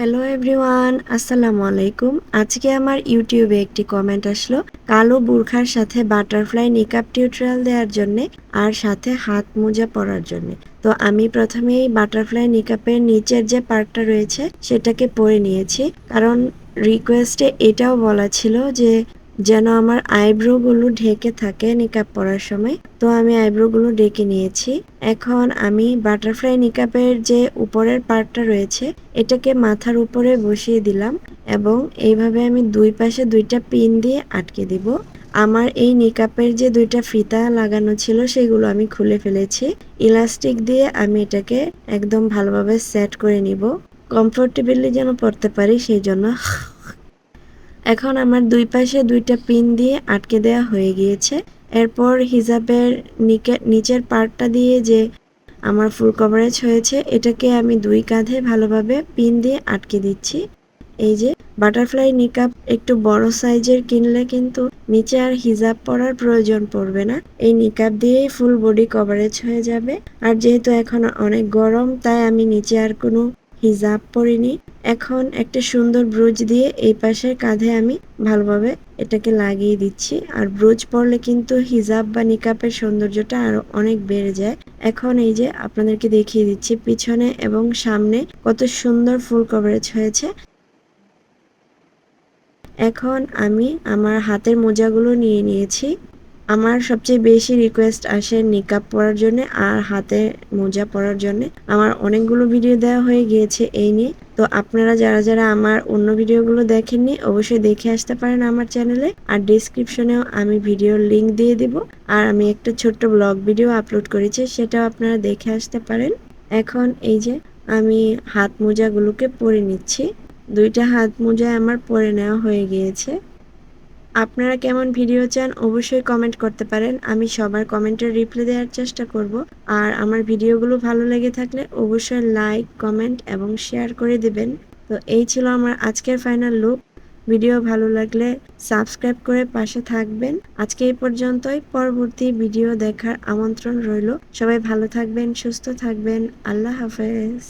Hello everyone আসসালামু আলাইকুম। আজকে আমার ইউটিউবে একটি কমেন্ট আসলো, কালো বুরখার সাথে বাটারফ্লাই নিকাপ টিউটোরিয়াল দেওয়ার জন্যে আর সাথে হাত মোজা পরার জন্যে। তো আমি প্রথমেই বাটারফ্লাই নিকাপের নিচের যে পার্টটা রয়েছে, সেটাকে পরে নিয়েছি। কারণ রিকোয়েস্টে এটাও বলা ছিল যে যেন আমার আইব্রোগুলো ঢেকে থাকে নিকাপ পরার সময়। তো আমি আইব্রোগুলো ডেকে নিয়েছি। এখন আমি বাটারফ্লাই নিকাপের যে উপরের পার্টটা রয়েছে, এটাকে মাথার উপরে বসিয়ে দিলাম এবং এইভাবে আমি দুই পাশে দুইটা পিন দিয়ে আটকে দিব। আমার এই নিকাপের যে দুইটা ফিতা লাগানো ছিল, সেগুলো আমি খুলে ফেলেছি। ইলাস্টিক দিয়ে আমি এটাকে একদম ভালোভাবে সেট করে নিব। কমফোর্টেবলি যেন পড়তে পারি, সেই জন্য এখন আমার দুই পাশে দুইটা পিন দিয়ে আটকে দেওয়া হয়ে গিয়েছে। এরপর হিজাবের নিচের পার্টটা দিয়ে যে আমার ফুল কভারেজ হয়েছে, এটাকে আমি দুই কাঁধে ভালোভাবে পিন দিয়ে আটকে দিচ্ছি। এই যে বাটারফ্লাই নিকাপ একটু বড় সাইজের কিনলে কিন্তু নিচে আর হিজাব পরার প্রয়োজন পড়বে না। এই নিকাপ দিয়েই ফুল বডি কভারেজ হয়ে যাবে। আর যেহেতু এখন অনেক গরম, তাই আমি নিচে আর কোনো হিজাব পরিনি। এখন একটা সুন্দর ব্রোজ দিয়ে এই পাশের কাঁধে আমি ভালোভাবে এটাকে লাগিয়ে দিচ্ছি। আর ব্রুজ পরলে কিন্তু হিজাব বা নিকাপের সৌন্দর্যটা আরও অনেক বেড়ে যায়। এখন এই যে আপনাদেরকে দেখিয়ে দিচ্ছি পিছনে এবং সামনে কত সুন্দর ফুল কভারেজ হয়েছে। এখন আমি আমার হাতের মোজাগুলো নিয়ে নিয়েছি। আমার সবচেয়ে বেশি রিকোয়েস্ট আসে নিকাপ পরার জন্য আর হাতে মোজা পরার জন্য। আমার অনেকগুলো ভিডিও দেওয়া হয়ে গিয়েছে এই নিয়ে। তো আপনারা যারা যারা আমার অন্য ভিডিওগুলো দেখেননি, অবশ্যই দেখে আসতে পারেন আমার চ্যানেলে আর ডিসক্রিপশনেও আমি ভিডিওর লিঙ্ক দিয়ে দিব। আর আমি একটা ছোট্ট ব্লগ ভিডিও আপলোড করেছি, সেটাও আপনারা দেখে আসতে পারেন। এখন এই যে আমি হাত মোজাগুলোকে পরে নিচ্ছি। দুইটা হাত মোজা আমার পরে নেওয়া হয়ে গিয়েছে। আপনারা কেমন ভিডিও চান অবশ্যই কমেন্ট করতে পারেন। আমি সবার কমেন্টের রিপ্লাই দেওয়ার চেষ্টা করব। আর আমার ভিডিওগুলো ভালো লেগে থাকলে অবশ্যই লাইক কমেন্ট এবং শেয়ার করে দেবেন। তো এই ছিল আমার আজকের ফাইনাল লুক ভিডিও ভালো লাগলে সাবস্ক্রাইব করে পাশে থাকবেন। আজকে এই পর্যন্তই। পরবর্তী ভিডিও দেখার আমন্ত্রণ রইল। সবাই ভালো থাকবেন, সুস্থ থাকবেন। আল্লাহ হাফেজ।